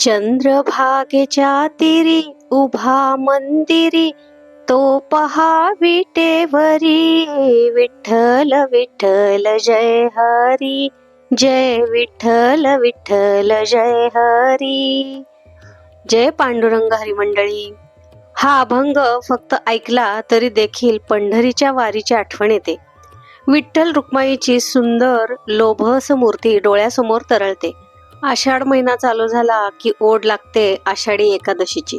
चंद्रभागेच्या तिरी उभा मंदिरी तो पहा विटेवरी विठ्ठल विठ्ठल जय हरी जय विठ्ठल विठ्ठल जय हरी. जय पांडुरंग हरिमंडळी. हा अभंग फक्त ऐकला तरी देखील पंढरीच्या वारीची आठवण येते. विठ्ठल रुक्माईची सुंदर लोभस मूर्ती डोळ्यासमोर तरळते. आषाढ महिना चालू झाला की ओढ लागते आषाढी एकादशीची.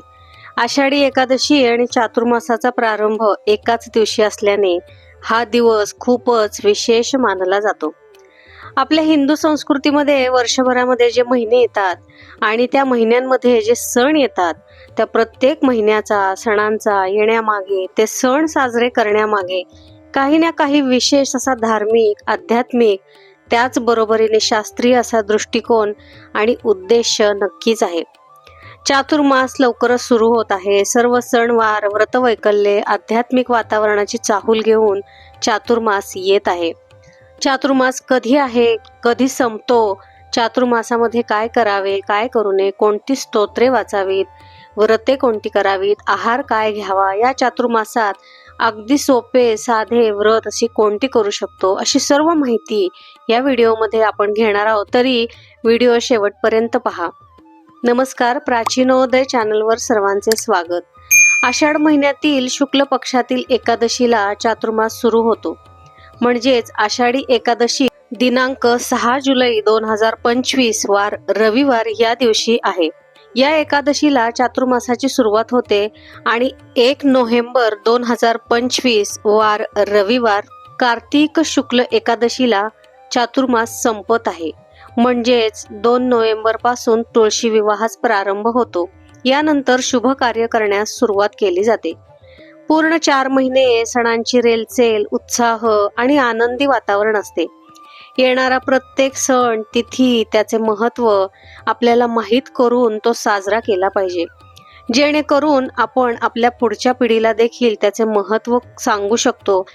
आषाढी एकादशी आणि चातुर्मासाचा प्रारंभ एकाच दिवशी असल्याने हा दिवस खूपच विशेष मानला जातो. आपल्या हिंदू संस्कृतीमध्ये वर्षभरामध्ये जे महिने येतात आणि त्या महिन्यांमध्ये जे सण येतात त्या प्रत्येक महिन्याचा सणांचा येण्यामागे ते सण साजरे करण्यामागे काही ना काही विशेष असा धार्मिक आध्यात्मिक त्याचबरोबरीने शास्त्रीय असा दृष्टिकोन आणि उद्देश नक्कीच आहे. चातुर्मास लवकरच सुरू होत आहे. सर्व सणवार व्रतवैकल्ये आध्यात्मिक वातावरणाची चाहूल घेऊन चातुर्मास येत आहे. चातुर्मास कधी आहे कधी संपतो चातुर्मासामध्ये काय करावे काय करू नये कोणती स्तोत्रे वाचावीत व्रते कोणती करावीत आहार काय घ्यावा या चातुर्मासात अगदी सोपे साधे व्रत अशी कोणती करू शकतो अशी सर्व माहिती या व्हिडिओमध्ये आपण घेणार आहोत. तरी व्हिडिओ शेवटपर्यंत पहा. नमस्कार प्राचीनोदय चॅनलवर सर्वांचे स्वागत. आषाढ महिन्यातील शुक्ल पक्षातील एकादशीला चातुर्मास सुरू होतो. म्हणजेच आषाढी एकादशी दिनांक सहा जुलै दोन हजार पंचवीस वार रविवार या दिवशी आहे. या एकादशीला चातुर्मासाची सुरुवात होते आणि एक नोव्हेंबर दोन हजार पंचवीस वार रविवार कार्तिक शुक्ल एकादशीला चातुर्मास संपत आहे. म्हणजेच दोन नोव्हेंबरपासून तुळशी विवाहास प्रारंभ होतो. यानंतर शुभ कार्य करण्यास सुरुवात केली जाते. पूर्ण चार महिने सणांची रेलचेल उत्साह आणि आनंदी वातावरण असते. येणारा प्रत्येक सण तिथी त्याचे महत्त्व आपल्याला माहीत करून तो साजरा केला पाहिजे. जेणेकरून आपण आपल्या पुढच्या पिढीला देखील त्याचे महत्त्व सांगू शकतो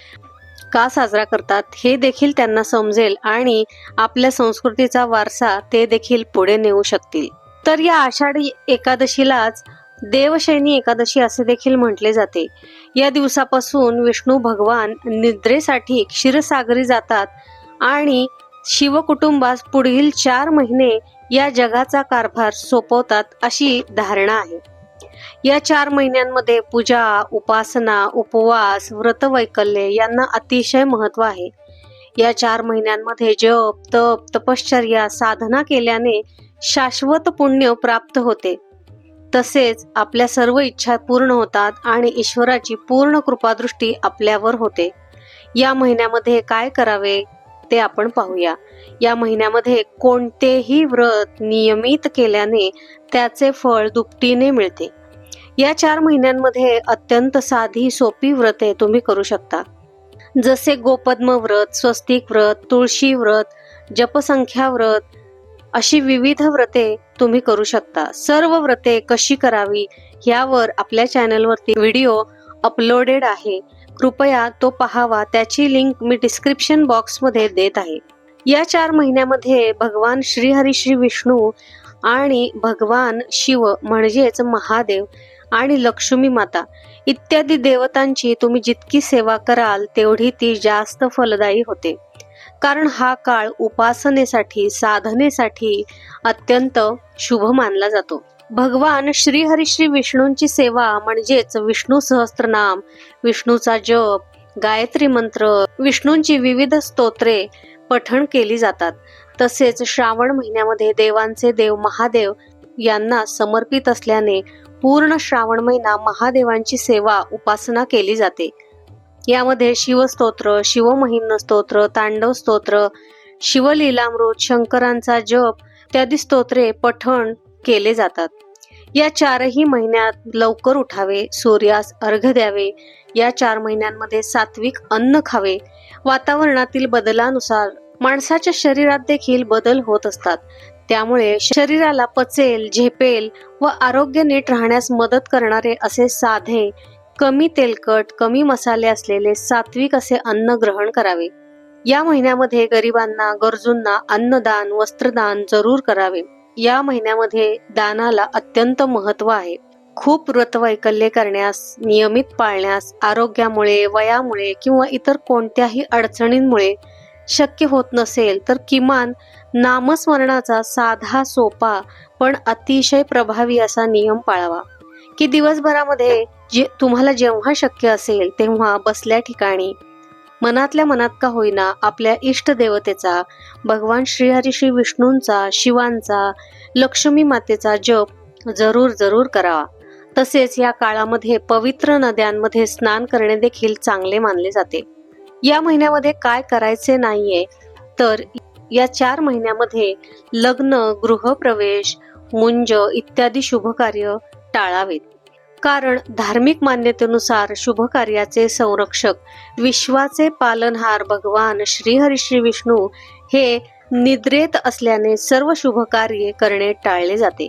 का साजरा करतात हे देखील त्यांना समजेल आणि आपल्या संस्कृतीचा वारसा ते देखील पुढे नेऊ शकतील. तर या आषाढी एकादशीलाच देवशैनी एकादशी असे देखील म्हटले जाते. या दिवसापासून विष्णू भगवान निद्रेसाठी क्षीरसागरी जातात आणि शिवकुटुंबास पुढील चार महिने या जगाचा कारभार सोपवतात अशी धारणा आहे. या चार महिन्यांमध्ये पूजा उपासना उपवास व्रतवैकल्य यांना अतिशय महत्त्व आहे. या चार महिन्यांमध्ये जप तप तपश्चर्या साधना केल्याने शाश्वत पुण्य प्राप्त होते. तसेच आपल्या सर्व इच्छा पूर्ण होतात आणि ईश्वराची पूर्ण कृपादृष्टी आपल्यावर होते. या महिन्यामध्ये काय करावे ते आपण पाहूया. या महिन्यामध्ये कोणतेही व्रत नियमित केल्याने त्याचे फळ दुपटीने मिळते. या चार महिन्यांमध्ये अत्यंत साधी सोपी व्रते तुम्ही करू शकता. जसे गोपद्म व्रत स्वस्तिक व्रत तुळशी व्रत जपसंख्या व्रत अशी विविध व्रते तुम्ही करू शकता. सर्व व्रते कशी करावी यावर आपल्या चॅनलवरती व्हिडिओ अपलोडेड आहे. कृपया तो पहावा त्याची लिंक मी डिस्क्रिप्शन बॉक्समध्ये देत आहे. या चार महिन्यामध्ये भगवान श्री हरी श्री विष्णू आणि भगवान शिव म्हणजेच महादेव आणि लक्ष्मी माता. इत्यादी देवतांची तुम्ही जितकी सेवा कराल तेवढी ती जास्त फलदायी होते. कारण हा काळ उपासनेसाठी साधनेसाठी अत्यंत शुभ मानला जातो. भगवान श्री हरी श्री विष्णूंची सेवा म्हणजेच विष्णू सहस्त्रनाम विष्णूचा जप गायत्री मंत्र विष्णूंची विविध स्तोत्रे पठण केली जातात. तसेच श्रावण महिन्यामध्ये देवांचे देव महादेव यांना समर्पित असल्याने पूर्ण श्रावण महिना महादेवांची सेवा उपासना केली जाते. यामध्ये शिवस्तोत्र शिवमहिम्न स्तोत्र तांडव स्तोत्र शिवलीलामृत शंकरांचा जप इत्यादी स्तोत्रे पठण केले जातात. या चारही महिन्यात लवकर उठावे सूर्यास अर्घ द्यावे. या चार महिन्यांमध्ये सात्विक अन्न खावे. वातावरणातील बदलानुसार माणसाच्या शरीरात देखील बदल होत असतात. त्यामुळे शरीराला पचेल झेपेल व आरोग्य नीट राहण्यास मदत करणारे असे साधे कमी तेलकट कमी मसाले असलेले सात्विक असे अन्न ग्रहण करावे. या महिन्यामध्ये गरिबांना गरजूंना अन्नदान वस्त्रदान जरूर करावे. या महिन्यामध्ये दानाला अत्यंत महत्त्व आहे. खूप व्रतवैकल्ये करण्यास नियमित पाळण्यास आरोग्यामुळे वयामुळे किंवा इतर कोणत्याही अडचणींमुळे शक्य होत नसेल तर किमान नामस्मरणाचा साधा सोपा पण अतिशय प्रभावी असा नियम पाळावा. की दिवसभरामध्ये जे तुम्हाला जेव्हा शक्य असेल तेव्हा बसल्या ठिकाणी मनातल्या मनात का होईना आपल्या इष्ट देवतेचा भगवान श्रीहरी श्री विष्णूंचा शिवांचा लक्ष्मी मातेचा जप जरूर जरूर करावा. तसेच या काळामध्ये पवित्र नद्यांमध्ये स्नान करणे देखील चांगले मानले जाते. या महिन्यामध्ये काय करायचे नाहीये? तर या चार महिन्यामध्ये लग्न गृहप्रवेश मुंज इत्यादी शुभ कार्य टाळावेत. कारण धार्मिक मान्यतेनुसार शुभ कार्याचे संरक्षक विश्वाचे पालनहार भगवान श्रीहरी श्री विष्णू हे निद्रेत असल्याने सर्व शुभ कार्य करणे टाळले जाते.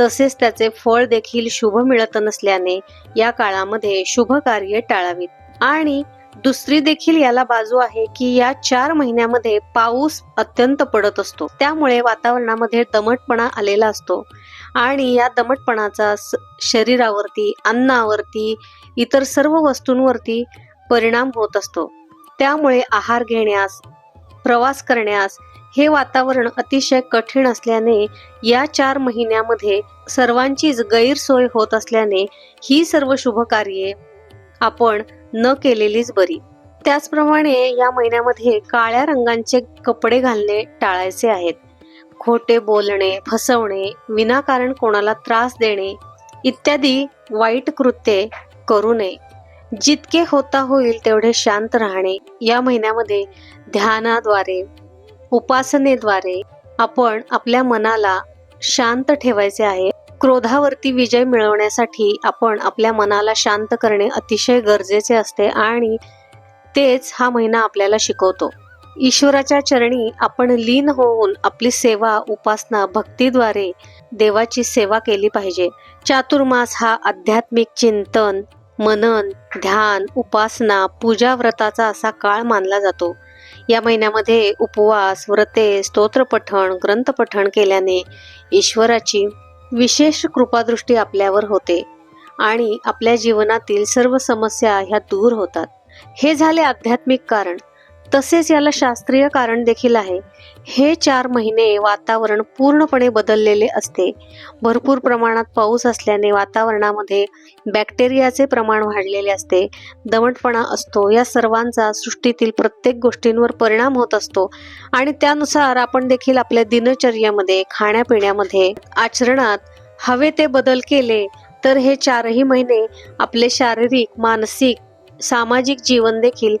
तसेच त्याचे फळ देखील शुभ मिळत नसल्याने या काळामध्ये शुभ कार्य टाळावीत. आणि दुसरी देखील याला बाजू आहे की या चार महिन्यामध्ये पाऊस अत्यंत पडत असतो. त्यामुळे वातावरणामध्ये दमटपणा आलेला असतो. आणि या दमटपणाचा स- शरीरावरती अन्नावरती इतर सर्व वस्तूंवरती परिणाम होत असतो. त्यामुळे आहार घेण्यास प्रवास करण्यास हे वातावरण अतिशय कठीण असल्याने या चार महिन्यामध्ये सर्वांचीच गैरसोय होत असल्याने ही सर्व शुभ कार्ये आपण न केलेलीच बरी. त्याचप्रमाणे या महिन्यामध्ये काळ्या रंगांचे कपडे घालणे टाळायचे आहेत. खोटे बोलणे फसवणे विनाकारण कोणाला त्रास देणे इत्यादी वाईट कृत्ये करू नये. जितके होता होईल तेवढे शांत राहणे. या महिन्यामध्ये ध्यानाद्वारे उपासनेद्वारे आपण आपल्या मनाला शांत ठेवायचे आहे. क्रोधावरती विजय मिळवण्यासाठी आपण आपल्या मनाला शांत करणे अतिशय गरजेचे असते आणि तेच हा महिना आपल्याला शिकवतो. ईश्वराच्या चरणी आपण लीन होऊन आपली सेवा उपासना भक्तीद्वारे देवाची सेवा केली पाहिजे. चातुर्मास हा आध्यात्मिक चिंतन मनन ध्यान उपासना पूजा व्रताचा असा काळ मानला जातो. या महिन्यामध्ये उपवास व्रते स्तोत्रपठण ग्रंथपठण केल्याने ईश्वराची विशेष कृपादृष्टी आपल्यावर होते आणि आपल्या जीवनातील सर्व समस्या ह्या दूर होतात. हे झाले आध्यात्मिक कारण. तसेच याला शास्त्रीय कारण देखील आहे. हे चार महिने वातावरण पूर्णपणे बदललेले असते. भरपूर प्रमाणात पाऊस असल्याने वातावरणामध्ये बॅक्टेरियाचे प्रमाण वाढलेले असते. दमटपणा असतो. या सर्वांचा सृष्टीतील प्रत्येक गोष्टींवर परिणाम होत असतो. आणि त्यानुसार आपण देखील आपल्या दिनचर्यामध्ये खाण्यापिण्यामध्ये आचरणात हवे ते बदल केले तर हे चारही महिने आपले शारीरिक मानसिक सामाजिक जीवन देखील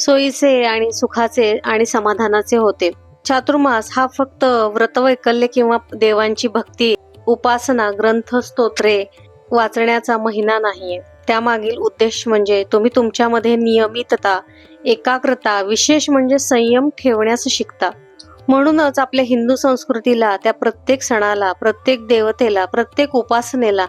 सोयीचे आणि सुखाचे आणि समाधानाचे होते. चातुर्मास हा फक्त व्रतवैकल्य किंवा देवांची भक्ती उपासना ग्रंथ स्तोत्रे वाचण्याचा महिना नाहीये. त्यामागील उद्देश म्हणजे तुम्ही तुमच्यामध्ये नियमितता एकाग्रता विशेष म्हणजे संयम ठेवण्यास शिकता. म्हणूनच आपल्या हिंदू संस्कृतीला त्या प्रत्येक सणाला प्रत्येक देवतेला प्रत्येक उपासनेला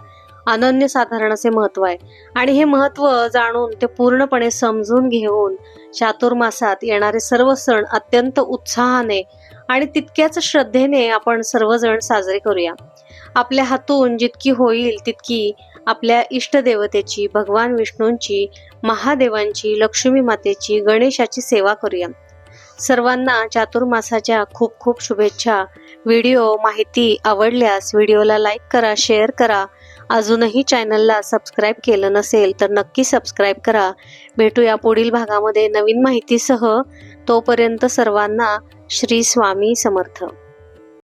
अनन्यसाधारण असे महत्त्व आहे. आणि हे महत्त्व जाणून ते पूर्णपणे समजून घेऊन चातुर्मासात येणारे सर्व सण अत्यंत उत्साहाने आणि तितक्याच श्रद्धेने आपण सर्वजण साजरे करूया. आपल्या हातून जितकी होईल तितकी आपल्या इष्टदेवतेची भगवान विष्णूंची महादेवांची लक्ष्मी मातेची गणेशाची सेवा करूया. सर्वांना चातुर्मासाच्या खूप खूप शुभेच्छा. व्हिडिओ माहिती आवडल्यास व्हिडिओला लाईक करा शेअर करा अजूनही चॅनलला सबस्क्राईब केलं नसेल तर नक्की सबस्क्राईब करा. भेटूया पुढील भागामध्ये नवीन माहितीसह. तोपर्यंत सर्वांना श्री स्वामी समर्थ.